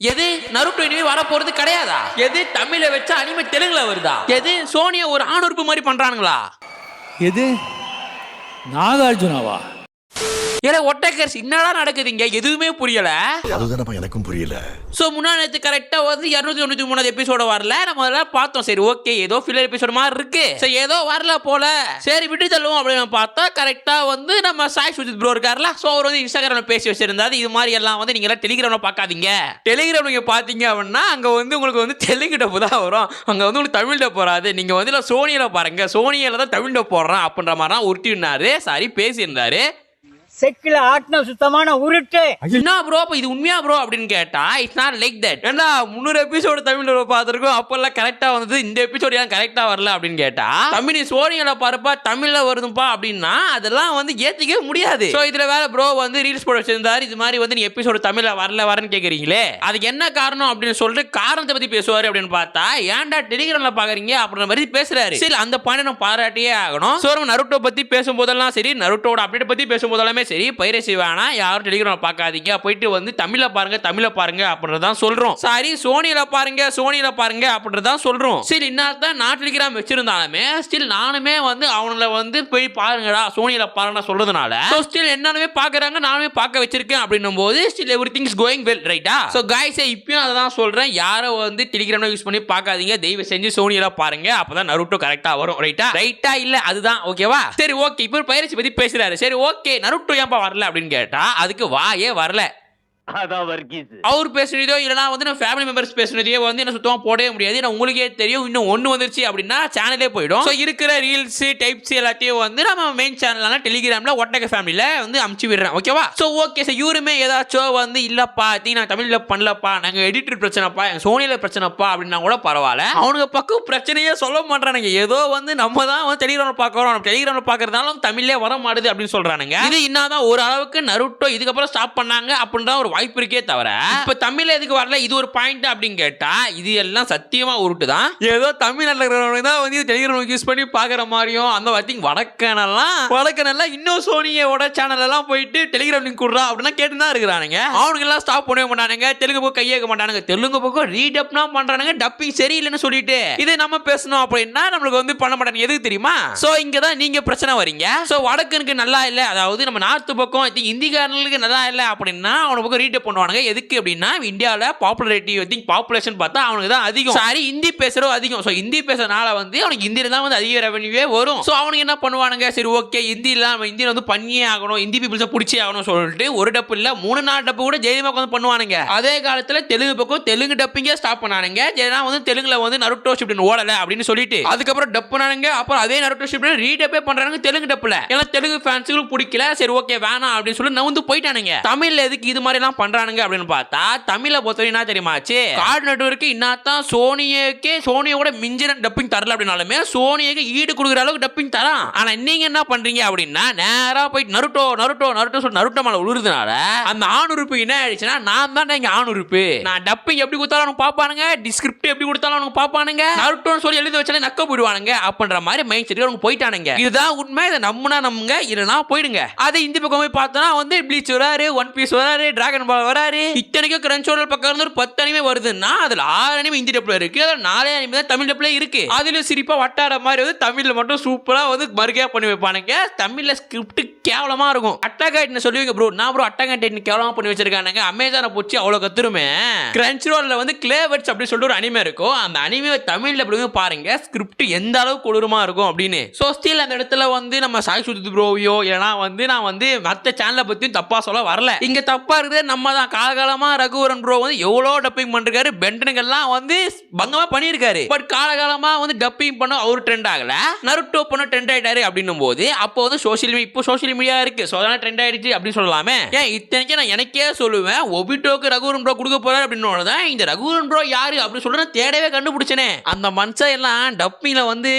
எது நருட்டோ இனிமே வர போறது கிடையாதா? எது தமிழை வச்சா அனிமே தெலுங்குல வருதா? எது சோனியா ஒரு ஆணுறுப்பு மாதிரி பண்றானுங்களா? எது? நாகார்ஜுனாவா? ஏல ஒட்டக்கர்ஸ் என்னடா நடக்குதுங்க? எதுவுமே புரியல. அதுதானப்பா எனக்கும் புரியல. ஸோ முன்னா நேற்று கரெக்டாக வந்து இரநூத்தி தொண்ணூற்றி மூணாவது எபிசோட வரல. நம்ம அதெல்லாம் பார்த்தோம். சரி ஓகே ஏதோ ஃபில்லர் எபிசோட் மாதிரி இருக்கு. சரி ஏதோ வரல போல. சரி விட்டு தள்ளுவோம் அப்படின்னு பார்த்தா கரெக்டாக வந்து நம்ம சாய் சுஜித் ப்ரோ இருக்கார்ல. ஸோ அவர் வந்து இன்ஸ்டாகிராமில் பேசி வச்சிருந்தாரு. இது மாதிரி எல்லாம் வந்து நீங்க எல்லாம் டெலிகிராமில் பார்க்காதீங்க. டெலிகிராம் நீங்கள் பார்த்தீங்க அப்படின்னா அங்கே வந்து உங்களுக்கு வந்து தெலுங்கு டப்பு தான் வரும். அங்கே வந்து உங்களுக்கு தமிழ் டப்பு வராது. நீங்கள் வந்து இல்லை சோனியில் பாருங்க. சோனியில் தான் தமிழ் டப்பு போடுறேன் அப்படின்ற மாதிரிலாம் உருட்டினாரு. சாரி பேசியிருந்தாரு. செக்கில ஆட்டின சுத்தமான உருட்டு. என்ன ப்ரோ அப்ப இது உண்மையா ப்ரோ அப்படின்னு கேட்டா இட்ஸ் நாட் லைக் தட் ஏன்னா முந்நூறு எபிசோடு தமிழ்ல பார்த்துருக்கோம். அப்பெல்லாம் கரெக்டா வந்தது. இந்த எபிசோடு ஏன் கரெக்டா வரல அப்படின்னு கேட்டா தமிழ் சோனியில பாருப்பா தமிழ்ல வருதுப்பா அப்படின்னா அதெல்லாம் வந்து ஏத்துக்கவே முடியாது. சோ இதுல வேற ப்ரோ வந்து ரீல்ஸ் போட வச்சிருந்தாரு. இது மாதிரி வந்து நீ எபிசோடு தமிழ்ல வரல வரன்னு கேக்குறீங்களே? அதுக்கு என்ன காரணம் அப்படின்னு சொல்லிட்டு காரணத்தை பத்தி பேசுவாரு அப்படின்னு பார்த்தா ஏன்டா டெலிகிராம்ல பாக்குறீங்க அப்படின்ற மாதிரி பேசுறாரு. சரி அந்த பாயிண்ட் நம்ம பாராட்டியே ஆகணும். சோ நம்ம நருட்டோ பத்தி பேசும்போதெல்லாம் சரி நருட்டோட அப்டேட் பத்தி பேசும்போதெல்லாமே சரி பைரசி வேணாம். யாரும் டெலிகிராம் பார்க்காதீங்க. போயிட்டு வந்து தமிழ்ல பாருங்க தமிழ்ல பாருங்க அப்படின்றதான் சொல்றோம். சாரி சோனியில பாருங்க சோனியில பாருங்க அப்படின்றதான் சொல்றோம். சரி இன்னும் நான் டெலிகிராம் வச்சிருந்தாலுமே ஸ்டில் நானுமே வந்து அவங்கள வந்து போய் பாருங்கடா சோனியில பாருங்க சொல்றதுனால. ஸோ ஸ்டில் என்னாலுமே பாக்குறாங்க நானுமே பார்க்க வச்சிருக்கேன் அப்படின்னும் போது still every things going well ரைட்டா ஸோ காய்ஸ் இப்பயும் அதை தான் சொல்றேன். யாரோ வந்து டெலிகிராம் யூஸ் பண்ணி பார்க்காதீங்க. தயவு செஞ்சு சோனியில பாருங்க. அப்பதான் நருட்டோ கரெக்டா வரும் ரைட்டா ரைட்டா இல்ல அதுதான் ஓகேவா சரி ஓகே இப்போ பயிற்சி பத்தி பேசுறாரு. சரி ஓகே நருட்டோ ஏன்பா வரல அப்படின்னு கேட்டா அதுக்கு வாயே வரல. அதான் வர்கீஸ். அவர் பேசுனதோ இல்லைனா வந்து நான் ஃபேமிலி மெம்பர்ஸ் பேசுனதையோ வந்து என்ன சுத்தமாக போடவே முடியாது. ஏன்னா உங்களுக்கே தெரியும் இன்னும் ஒன்று வந்துருச்சு அப்படின்னா சேனலே போயிடும். ஸோ இருக்கிற ரீல்ஸ் டைப்ஸ் எல்லாத்தையும் வந்து நம்ம மெயின் சேனலான டெலிகிராமில் ஒட்டக ஃபேமிலியில் வந்து அமுச்சு விடுறேன். ஓகேவா ஸோ ஓகே சார் இவருமே ஏதாச்சும் வந்து இல்லைப்பா தீ நான் தமிழில் பண்ணலப்பா நாங்கள் எடிட்டர் பிரச்சனைப்பா எங்கள் சோனியில் பிரச்சனைப்பா அப்படின்னா கூட பரவாயில்ல. அவனுக்கு பக்கம் பிரச்சனையே சொல்ல மாட்டானுங்க. ஏதோ வந்து நம்ம தான் வந்து டெலிகிராமில் பார்க்குறோம் டெலிகிராமில் பார்க்குறதுனாலும் தமிழே வர மாட்டுது அப்படின்னு சொல்கிறானுங்க இது இன்னாதான் ஒரு அளவுக்கு நருட்டோ இதுக்கப்புறம் ஸ்டாப் பண்ணாங்க அப்படின்ற ஒரு வாய்ப்பு இருக்கே தவிர இப்ப தமிழ்ல எதுக்கு வரல? இது ஒரு பாயிண்ட் அப்படின்னு கேட்டா இது எல்லாம் சத்தியமா உருட்டு தான் ஏதோ தமிழ்நாட்டில் இருக்கிறவங்க தான் வந்து டெலிகிராம் யூஸ் பண்ணி பாக்குற மாதிரியும் அந்த வாட்டிங் வடக்கனெல்லாம் வடக்கனெல்லாம் இன்னும் சோனியோட சேனல் எல்லாம் போயிட்டு டெலிகிராம் லிங்க் கொடுறா அப்படின்னா கேட்டு தான் இருக்கிறானுங்க. அவனுங்க எல்லாம் ஸ்டாப் பண்ணவே மாட்டானுங்க தெலுங்கு பக்கம் கையேக்க மாட்டானுங்க தெலுங்கு பக்கம் ரீடப்னா பண்றானுங்க டப்பிங் சரியில்லைன்னு சொல்லிட்டு. இது நம்ம பேசணும் அப்படின்னா நம்மளுக்கு வந்து பண்ண மாட்டாங்க எதுக்கு தெரியுமா? சோ இங்க தான் நீங்க பிரச்சனை வரீங்க. சோ வடக்கனுக்கு நல்லா இல்ல அதாவது நம்ம நார்த் பக்கம் இந்திக்காரங்களுக்கு நல்லா இல்ல அப்படின்னா அவன பக்கம் ரீட் பண்ணுவானுங்க. எதுக்கு அப்படின்னா இந்தியாவில் பாப்புலாரிட்டி திங்க் பாப்புலேஷன் பார்த்தா அவனுக்கு தான் அதிகம். சாரி ஹிந்தி பேசுகிறோம் அதிகம். ஸோ ஹிந்தி பேசுறதுனால வந்து அவனுக்கு ஹிந்தியில் தான் வந்து அதிக ரெவன்யூவே வரும். ஸோ அவனுக்கு என்ன பண்ணுவானுங்க? சரி ஓகே ஹிந்தியில் நம்ம ஹிந்தியில் வந்து பண்ணியே ஆகணும். ஹிந்தி பீப்புள்ஸை பிடிச்சே ஆகணும் சொல்லிட்டு ஒரு டப்பு இல்லை மூணு நாலு டப்பு கூட ஜெயலலிதா வந்து பண்ணுவானுங்க. அதே காலத்தில் தெலுங்கு பக்கம் தெலுங்கு டப்பிங்கே ஸ்டாப் பண்ணானுங்க. ஏன்னா வந்து தெலுங்குல வந்து நருட்டோ ஷிப்டின் ஓடலை அப்படின்னு சொல்லிட்டு அதுக்கப்புறம் டப் பண்ணானுங்க. அப்புறம் அதே நருட்டோ ஷிப்டின் ரீடப்பே பண்ணுறாங்க தெலுங்கு டப்பில் ஏன்னா தெலுங்கு ஃபேன்ஸுக்கு பிடிக்கல. சரி ஓகே வேணாம் அப்படின்னு சொல்லி நான் வந்து போயிட்டானுங்க. தமிழில் எதுக்கு இது மாதிரி எல்லாம் பண்றானுங்க அப்படின்னு பார்த்தா தமிழை பொறுத்தவரை என்ன தெரியுமாச்சு கார்டு நெட்வொர்க்கு இன்னாத்தான் சோனியக்கே சோனியோட மிஞ்சின டப்பிங் தரல அப்படின்னாலுமே சோனியக்கு ஈடு கொடுக்குற அளவுக்கு டப்பிங் தரான். ஆனா நீங்க என்ன பண்றீங்க அப்படின்னா நேரா போயிட்டு நருட்டோ நருட்டோ நருட்டோ சொல்லி நருட்டோ மேல உழுறதுனால அந்த ஆணுறுப்பு என்ன ஆயிடுச்சுன்னா நான் தான் இங்க ஆணுறுப்பு. நான் டப்பிங் எப்படி கொடுத்தாலும் அவனுக்கு பாப்பானுங்க டிஸ்கிரிப்ட் எப்படி கொடுத்தாலும் அவனுக்கு பாப்பானுங்க நருட்டோன்னு சொல்லி எழுதி வச்சாலே நக்க போயிடுவானுங்க அப்படின்ற மாதிரி மைண்ட் செட் அவங்க போயிட்டானுங்க. இதுதான் உண்மை இதை நம்மனா நம்புங்க இல்லைனா போயிடுங்க. அதை இந்த பக்கம் போய் பார்த்தோன்னா வந்து ப்ளீச் வராரு ஒன் பீஸ் வராரு டிராகன் பால் வராரு. இத்தனைக்கும் கிரன்ச்சோரல் பக்கம் இருந்து ஒரு பத்து அனிமே வருதுன்னா அதுல ஆறு அனிமே இந்தி டப்ல இருக்கு. அதுல நாலே அனிமே தான் தமிழ் டப்ல இருக்கு. அதுல சிரிப்பா வட்டார மாதிரி வந்து தமிழ்ல மட்டும் சூப்பரா வந்து மறுக்கையா பண்ணி வைப்பானுங்க. தமிழ்ல ஸ்கிரிப்ட் கேவலமாக இருக்கும். அட்டாகாய்ட்னு சொல்லுவீங்க ப்ரோ நான் ப்ரோ அட்டாகாய்ட் கேவலமாக பண்ணி வச்சிருக்கானுங்க. அமேசானை போச்சு அவ்வளோ கத்துருமே. கிரன்ச் ரோலில் வந்து கிளேவர்ட்ஸ் அப்படி சொல்லிட்டு ஒரு அனிமே இருக்கும். அந்த அனிமே தமிழில் அப்படி பாருங்க ஸ்கிரிப்ட் எந்த அளவுக்கு கொடூரமாக இருக்கும் அப்படின்னு. ஸோ ஸ்டில் அந்த இடத்துல வந்து நம்ம சாய் சுத்து ப்ரோவையோ இல்லைனா வந்து நான் வந்து மற்ற சேனலை பற்றியும் தப்பாக சொல்ல வரல. இங்கே தப்பாக இருக்குது. நம்ம தான் காலகாலமாக ரகுவரன் ப்ரோ வந்து எவ்வளோ டப்பிங் பண்ணிருக்காரு. பெண்டனுங்கெல்லாம் வந்து பங்கமாக பண்ணியிருக்காரு. பட் காலகாலமாக வந்து டப்பிங் பண்ண அவர் ட்ரெண்ட் ஆகல. நருட்டோ பண்ண ட்ரெண்ட் ஆகிட்டாரு அப்படின்னும் போது அப்போ வந்து சோஷியல் மீடியா இப்போ சோஷியல் மீடியா இருக்கு. ஸோ அதனால ட்ரெண்ட் ஆயிடுச்சு அப்படின்னு சொல்லலாமே? ஏன் இத்தனைக்கு நான் எனக்கே சொல்லுவேன் ஒபிட்டோக்கு ரகுவரன் ப்ரோ கொடுக்க போறாரு அப்படின்னு தான் இந்த ரகுவரன் ப்ரோ யாரு அப்படின்னு சொல்லிட்டு நான் தேடவே கண்டுபிடிச்சனே. அந்த மனுஷன் எல்லாம் டப்பிங்ல வந்து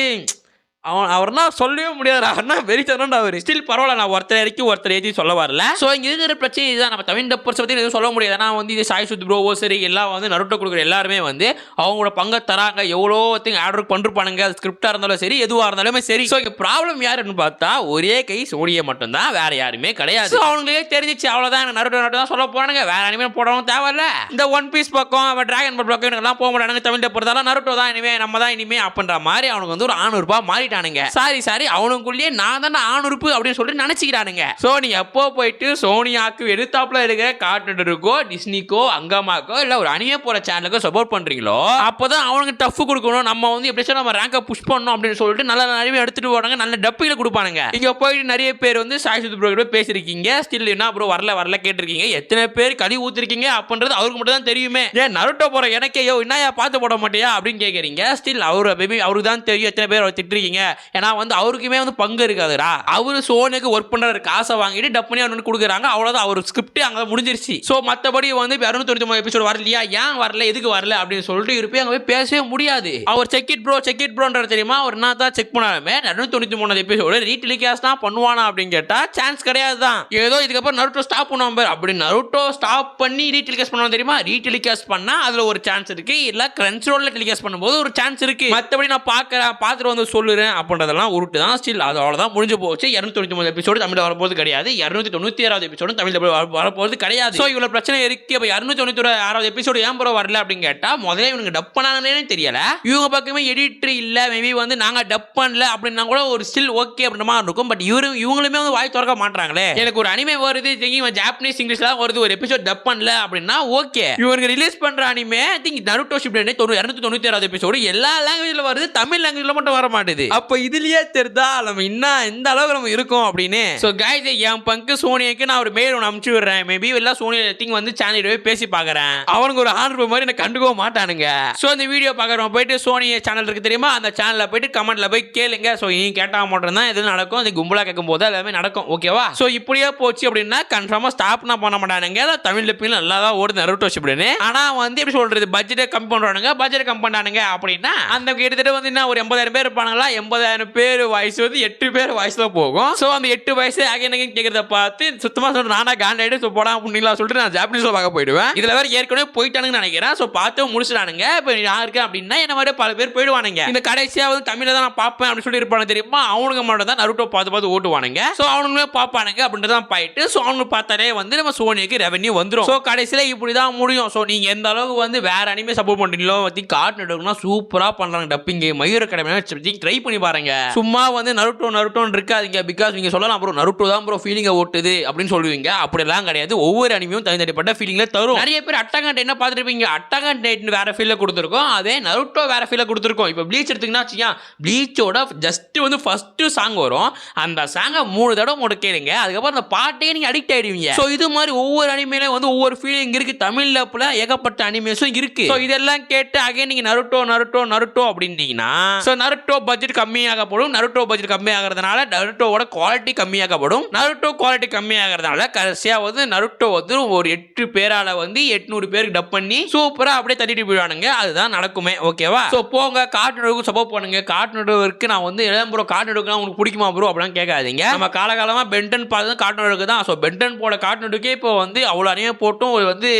அவன் அவர்னா சொல்லவே முடியாது. அவர்னா வெறித்தனம்டா அவர். ஸ்டில் பரவாயில்ல நான் ஒருத்தர் இறக்கி ஒருத்தர் ஏற்றி சொல்ல வரல. ஸோ இங்கே இருக்கிற பிரச்சனை இதுதான். நம்ம தமிழ் டப்பர்ஸ் பற்றி எதுவும் சொல்ல முடியாது. ஏன்னா வந்து இது சாய் சுத் ப்ரோவோ சரி எல்லாம் வந்து நருட்டோ கொடுக்குற எல்லாருமே வந்து அவங்களோட பங்கை தராங்க. எவ்வளோ திங் ஆர்டர் பண்ணிருப்பானுங்க. அது ஸ்கிரிப்டாக இருந்தாலும் சரி எதுவாக இருந்தாலுமே சரி. ஸோ இங்கே ப்ராப்ளம் யாருன்னு பார்த்தா ஒரே கை சோனியை மட்டும்தான். வேற யாருமே கிடையாது. So, அவங்களுக்கே தெரிஞ்சிச்சு. அவ்வளோதான் எனக்கு நருட்டோ நருட்டோ தான் சொல்ல போனாங்க வேற அனிமே போடவும் தேவையில்ல. இந்த ஒன் பீஸ் பக்கம் டிராகன் பால் பக்கம் எனக்குலாம் போக மாட்டானுங்க. தமிழ் டப்பர் நருட்டோ தான் இனிமே நம்ம தான் இனிமே அப்படின்ற மாதிரி அவனுக்கு வந்து ஒரு ஆணுறுப்பா மாறிட்டானுங்க. சாரி சாரி அவனுக்குள்ளேயே நான் தானே ஆணுறுப்பு அப்படின்னு சொல்லிட்டு நினைச்சுக்கிறானுங்க ஸோ நீ எப்போ போயிட்டு சோனியாக்கு எடுத்தாப்புல இருக்கிற கார்ட்டூனுக்கோ டிஸ்னிக்கோ அங்கமாக்கோ இல்லை ஒரு அணியே போற சேனலுக்கோ சப்போர்ட் பண்றீங்களோ அப்போதான் அவனுக்கு டஃப் கொடுக்கணும். நம்ம வந்து எப்படி நம்ம ரேங்கை புஷ் பண்ணணும் அப்படின்னு சொல்லிட்டு நல்ல நிறைய எடுத்துட்டு போறாங்க நல்ல டப்பில கொடுப்பானுங்க. இங்க போயிட்டு நிறைய பேர் வந்து சாய் சுத்து ப்ரோ கிட்ட பேசிருக்கீங்க ஸ்டில் என்ன ப்ரோ வரல வரல கேட்டிருக்கீங்க. எத்தனை பேர் கழி ஊத்திருக்கீங்க அப்படின்றது அவருக்கு மட்டும் தான் தெரியுமே. ஏன் நருட்டோ போற எனக்கே யோ என்னையா பார்த்து போட மாட்டியா? அப்படின்னு கேட்குறீங்க ஸ்டில் அவர் பேபி அவருக்கு தான் தெரியும் எத்தனை பேர் அவர் திட்டுறீங்க ஏன்னா வந்து அவருக்குமே வந்து பங்கு இருக்காதுடா. அவரு சோனுக்கு ஒர்க் பண்ணுற காசை வாங்கிட்டு டப் பண்ணி அவனுக்கு கொடுக்குறாங்க. அவ்வளோதான் அவர் ஸ்கிரிப்ட்டு அங்கே முடிஞ்சிருச்சு. ஸோ மற்றபடி வந்து இப்போ இரநூத்தி மூணு எபிசோடு வரலையா? ஏன் வரல? எதுக்கு வரல? அப்படின்னு சொல்லிட்டு இருப்பே அங்கே போய் பேசவே முடியாது. அவர் check it bro check it ப்ரோன்ற தெரியுமா? அவர் என்ன தான் செக் பண்ணாலுமே இரநூத்தி தொண்ணூற்றி மூணு எபிசோடு ரீடெலிகாஸ்ட் தான் பண்ணுவானா அப்படின்னு கேட்டால் சான்ஸ் கிடையாது தான் ஏதோ இதுக்கப்புறம் நருட்டோ ஸ்டாப் பண்ணுவோம் பேர். அப்படி நருட்டோ ஸ்டாப் பண்ணி ரீடெலிகாஸ்ட் பண்ணுவோம் தெரியுமா? ரீடெலிகாஸ்ட் பண்ணால் அதில் ஒரு சான்ஸ் இருக்கு. இல்ல ரோலில் டெலிகாஸ்ட் பண்ணும்போது ஒரு சான்ஸ் இருக்கு. மற்றபடி நான் பார்க்குறேன் பார்த்துட்டு வந்து சொல்லுறேன். அப்படின்றதெல்லாம் உருட்டு தான் ஸ்டில் அது அவ்வளோதான் முடிஞ்சு போச்சு. இரநூத்தி தொண்ணூற்றி மூணு எபிசோடு தமிழில் வரப்போது கிடையாது. இரநூத்தி தொண்ணூத்தி ஆறாவது எபிசோடு தமிழ் வரப்போது கிடையாது. ஸோ இவ்வளோ பிரச்சனை இருக்கு. இப்போ இரநூத்தி தொண்ணூத்தி ஆறாவது எபிசோடு ஏன் ப்ரோ வரல அப்படின்னு கேட்டா முதல்ல இவனுக்கு டப் பண்ணாங்கன்னு தெரியல. இவங்க பக்கமே எடிட்டர் இல்லை. மேபி வந்து நாங்க டப் பண்ணல அப்படின்னா கூட ஒரு ஸ்டில் ஓகே அப்படின்ற மாதிரி இருக்கும். பட் இவரு இவங்களுமே வந்து வாய் திறக்க மாட்டாங்களே எனக்கு ஒரு அனிமே வருது. ஜாப்பனீஸ் இவன் ஜாப்பனீஸ் வருது. ஒரு எபிசோட் டப் பண்ணல அப்படின்னா ஓகே இவனுக்கு ரிலீஸ் பண்ற அனிமே திங்க் நருட்டோ ஷிப்டே தொண்ணூறு இரநூத்தி தொண்ணூத்தி ஆறாவது எபிசோடு எல்லா லாங்குவேஜ்ல வருது. தமிழ் லாங்குவேஜ்ல மட்டும் வர மாட்டேது. அப்ப இதுலயே தெரிதா? நம்ம இன்னும் எந்த அளவுக்கு நம்ம இருக்கோம் அப்படின்னு. சோ கைஸ் என் பங்கு சோனியாக்கு நான் ஒரு மெயில் ஒன்று அனுப்பிச்சு விடுறேன். மேபி எல்லாம் சோனியா திங் வந்து சேனல் போய் பேசி பார்க்குறேன். அவனுக்கு ஒரு ஆர்டர் மாதிரி எனக்கு கண்டுக்கவும் மாட்டானுங்க. சோ இந்த வீடியோ பார்க்குறவங்க போயிட்டு சோனியா சேனல் இருக்கு தெரியுமா? அந்த சேனல்ல போயிட்டு கமெண்ட்ல போய் கேளுங்க. சோ நீ கேட்டா மட்டும் தான் எதுவும் நடக்கும்? அது கும்பலா கேட்கும் போது எல்லாமே நடக்கும். ஓகேவா சோ இப்படியே போச்சு அப்படின்னா கன்ஃபார்மா ஸ்டாப்னா பண்ண மாட்டானுங்க. தமிழ்ல பின் நல்லா தான் ஓடுது நருட்டோ அப்படின்னு. ஆனா வந்து எப்படி சொல்றது? பட்ஜெட்டை கம்மி பண்றானுங்க. பட்ஜெட் கம்மி பண்ணானுங்க அப்படின்னா அந்த கிட்டத்தட்ட வந்து என்ன ஒரு எண்பதாயிரம் பேர் இருப்பானுங்களா? ஐம்பதாயிரம் பேர் வயசு வந்து எட்டு பேர் வயசுல போகும். ஸோ அந்த எட்டு வயசு அகைன் அகைன் கேட்கறத பார்த்து சுத்தமா சொல்ற நானா காண்டாயிடு ஸோ போடா அப்படிங்களா சொல்லிட்டு நான் ஜாப்பனீஸ்ல பார்க்க போயிடுவேன். இதுல வேற ஏற்கனவே போயிட்டானுங்கன்னு நினைக்கிறேன். ஸோ பார்த்து முடிச்சிட்டானுங்க. இப்போ யாருக்கு அப்படின்னா என்ன மாதிரி பல பேர் போயிடுவானுங்க. இந்த கடைசியா வந்து தமிழ்ல தான் நான் பார்ப்பேன் அப்படின்னு சொல்லி இருப்பானு தெரியுமா? அவனுங்க மட்டும் தான் நருட்டோ பார்த்து பார்த்து ஓட்டுவானுங்க. ஸோ அவனுங்களே பார்ப்பானுங்க அப்படின்றதான் போயிட்டு ஸோ அவனுங்க பார்த்தாலே வந்து நம்ம சோனிக்கு ரெவன்யூ வந்துடும் ஸோ கடைசியில் இப்படி தான் முடியும். ஸோ நீங்க எந்த அளவுக்கு வந்து வேற அனிமே சப்போர்ட் பண்ணுறீங்களோ பற்றி கார்ட் நெடுக்கணும் சூப்பராக பண்ணுறாங்க டப்பிங் மயூர கடமை ட்ரை பண்ணி பாருங்க. சும்மா வந்து நருட்டோ நருட்டோன்னு இருக்காதீங்க. பிகாஸ் நீங்க சொல்லலாம் ப்ரோ நருட்டோ தான் ப்ரோ ஃபீலிங்கை ஓட்டுது அப்படின்னு சொல்லுவீங்க. அப்படிலாம் கிடையாது. ஒவ்வொரு அனிமையும் தனி தனிப்பட்ட ஃபீலிங்ல தரும். நிறைய பேர் அட்டகாண்ட் என்ன பார்த்துருப்பீங்க? அட்டகாண்ட் வேற ஃபீல்ல கொடுத்துருக்கோம். அதே நருட்டோ வேற ஃபீல்ல கொடுத்துருக்கோம். இப்போ ப்ளீச் எடுத்தீங்கன்னா வச்சுக்கோங்க ப்ளீச்சோட ஜஸ்ட் வந்து ஃபர்ஸ்ட் சாங் வரும். அந்த சாங்கை மூணு தடவை மட்டும் கேளுங்க அதுக்கப்புறம் அந்த பாட்டே நீங்க அடிக்ட் ஆயிடுவீங்க. ஸோ இது மாதிரி ஒவ்வொரு அனிமையிலும் வந்து ஒவ்வொரு ஃபீலிங் இருக்கு. தமிழ்ல போல ஏகப்பட்ட அனிமேஸும் இருக்கு. ஸோ இதெல்லாம் கேட்டு அகைன் நீங்க நருட்டோ நருட்டோ நருட்டோ அப்படின்னீங்கன்னா ஸோ நருட்டோ பட்ஜெட் கம்மியாகப்படும். நருட்டோ பட்ஜெட் கம்மியாகிறதுனால நருட்டோவோட குவாலிட்டி கம்மியாகப்படும். நருட்டோ குவாலிட்டி கம்மியாகிறதுனால கடைசியாக வந்து நருட்டோ வந்து ஒரு எட்டு பேரால வந்து எட்நூறு பேருக்கு டப் பண்ணி சூப்பராக அப்படியே தட்டிட்டு போயிடுவானுங்க. அதுதான் நடக்குமே. ஓகேவா ஸோ போங்க. காட்டுநடுவுக்கு சப்போர்ட் பண்ணுங்க. காட்டுநடுவருக்கு நான் வந்து இளம் ப்ரோ கார்ட்டூனுக்கு உங்களுக்கு பிடிக்குமா ப்ரோ அப்படிலாம் கேட்காதீங்க. நம்ம காலகாலமாக பென்டன் பார்த்து காட்டுநடுவுக்கு தான். ஸோ பென்டன் போட காட்டுநடுவுக்கே இப்போ வந்து அவ்வளோ அணியாக போட்டும். வந்து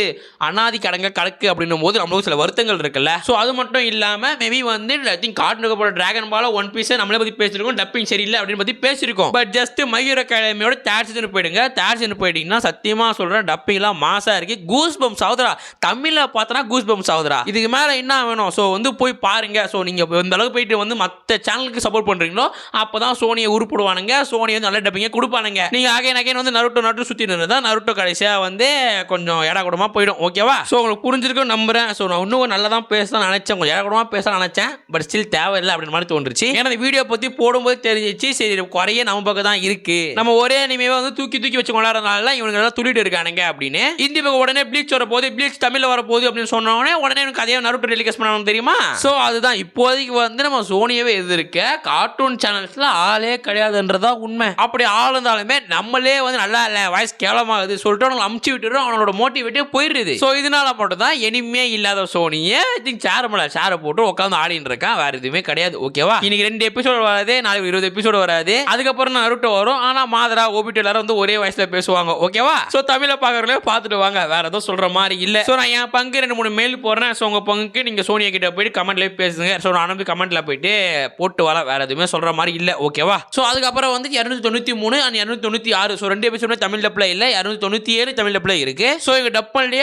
அனாதி கடங்க கடக்கு அப்படின்னும் போது நம்மளுக்கு சில வருத்தங்கள் இருக்குல்ல. ஸோ அது மட்டும் இல்லாமல் மேபி வந்து ஐ திங்க் கார்ட்டூனுக்கு போட டிராகன் பால ஒன் பீஸை நம்மளே பற்றி பேசியிருக்கோம் டப்பிங் சரியில்லை அப்படின்னு பற்றி பேசியிருக்கோம் பட் ஜஸ்ட் மயூர் அகாடமியோட தேர்ட் சீசன் போயிடுங்க. தேர்ட் சீசன் போயிட்டீங்கன்னா சத்தியமாக சொல்கிறேன் டப்பிங்லாம் மாசாக இருக்கு. கூஸ் பம் சௌதரா தமிழில் பார்த்தனா கூஸ் பம் சௌதரா இதுக்கு மேலே என்ன வேணும்? ஸோ வந்து போய் பாருங்க. ஸோ நீங்கள் இந்த அளவுக்கு போயிட்டு வந்து மற்ற சேனலுக்கு சப்போர்ட் பண்ணுறீங்களோ அப்போ தான் சோனியை உருப்பிடுவானுங்க. சோனி வந்து நல்ல டப்பிங்க கொடுப்பானுங்க. நீங்கள் அகைன் அகைன் வந்து நருட்டோ நருட்டோ சுற்றி நின்று நருட்டோ கடைசியாக வந்து கொஞ்சம் இட போயிடும். ஓகேவா ஸோ உங்களுக்கு புரிஞ்சிருக்கும் நம்புறேன். ஸோ நான் இன்னும் நல்லா தான் பேசலாம் நினச்சேன். கொஞ்சம் இட கூடமா பேச நினைச்சேன். பட் ஸ்டில் தேவையில்லை அப்படின்னு மாதிரி தோன்றுச்சு. அந்த இந்த வீடியோ பற்றி போடும்போது தெரிஞ்சிச்சு சரி குறைய நம்ம பக்கம் தான் இருக்கு. நம்ம ஒரே அனிமையை வந்து தூக்கி தூக்கி வச்சு கொண்டாடுறதுனால இவங்க எல்லாம் துள்ளிட்டு இருக்கானுங்க அப்படின்னு. இந்தி பக்கம் உடனே ப்ளீச் வர போது ப்ளீச் தமிழ்ல வர போகுது அப்படின்னு சொன்ன உடனே எனக்கு அதே நருட்டு டெலிகாஸ்ட் பண்ணணும் தெரியுமா? ஸோ அதுதான். இப்போதைக்கு வந்து நம்ம சோனியவே எதிர்க்க கார்ட்டூன் சேனல்ஸ்ல ஆளே கிடையாதுன்றதா உண்மை. அப்படி ஆள் இருந்தாலுமே நம்மளே வந்து நல்லா இல்லை வாய்ஸ் கேவலமாகுது சொல்லிட்டு அவங்களை அமுச்சு விட்டுறோம் அவனோட மோட்டிவேட்டே போயிடுது. ஸோ இதனால மட்டும் தான் இனிமே இல்லாத சோனியை திங்க் சேர் மேல சேரை போட்டு உட்காந்து ஆடின்னு இருக்கான். வேற எதுவுமே கிடையாது. ஓகேவா இன்னைக்கு ரெண்டு எபிசோடு வராது நாளைக்கு இருபது எபிசோடு வராது. அதுக்கப்புறம் நருட்டோ வரும். ஆனா மாதரா ஓபிட்டு எல்லாரும் வந்து ஒரே வயசுல பேசுவாங்க. ஓகேவா சோ தமிழ பார்க்குறவங்களே பார்த்துட்டு வாங்க. வேற எதுவும் சொல்ற மாதிரி இல்ல. சோ நான் என் பங்கு ரெண்டு மூணு மெயில் போடுறேன். சோ உங்க பங்குக்கு நீங்க சோனியா கிட்ட போயிட்டு கமெண்ட்ல பேசுங்க. சோ நான் அனுப்பி கமெண்ட்ல போயிட்டு போட்டு வர வேற எதுவுமே சொல்ற மாதிரி இல்ல. ஓகேவா சோ அதுக்கப்புறம் வந்து இரநூத்தி தொண்ணூத்தி மூணு அண்ட் இரநூத்தி தொண்ணூத்தி ஆறு. சோ ரெண்டு எபிசோடு தமிழ் டப்ல இல்ல. இரநூத்தி தொண்ணூத்தி ஏழு தமிழ் டப்ல இருக்கு. சோ எங்க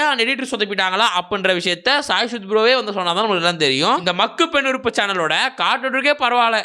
அந்த எடிட்டர் சொதப்பிட்டாங்களா அப்படின்ற விஷயத்த சாய் சுத் ப்ரோவே வந்து சொன்னாதான் நம்மளுக்கு எல்லாம் தெரியும். இந்த மக்கு பெண் உறுப்பு சேனலோட காட்டுக்கே பரவாயில்ல.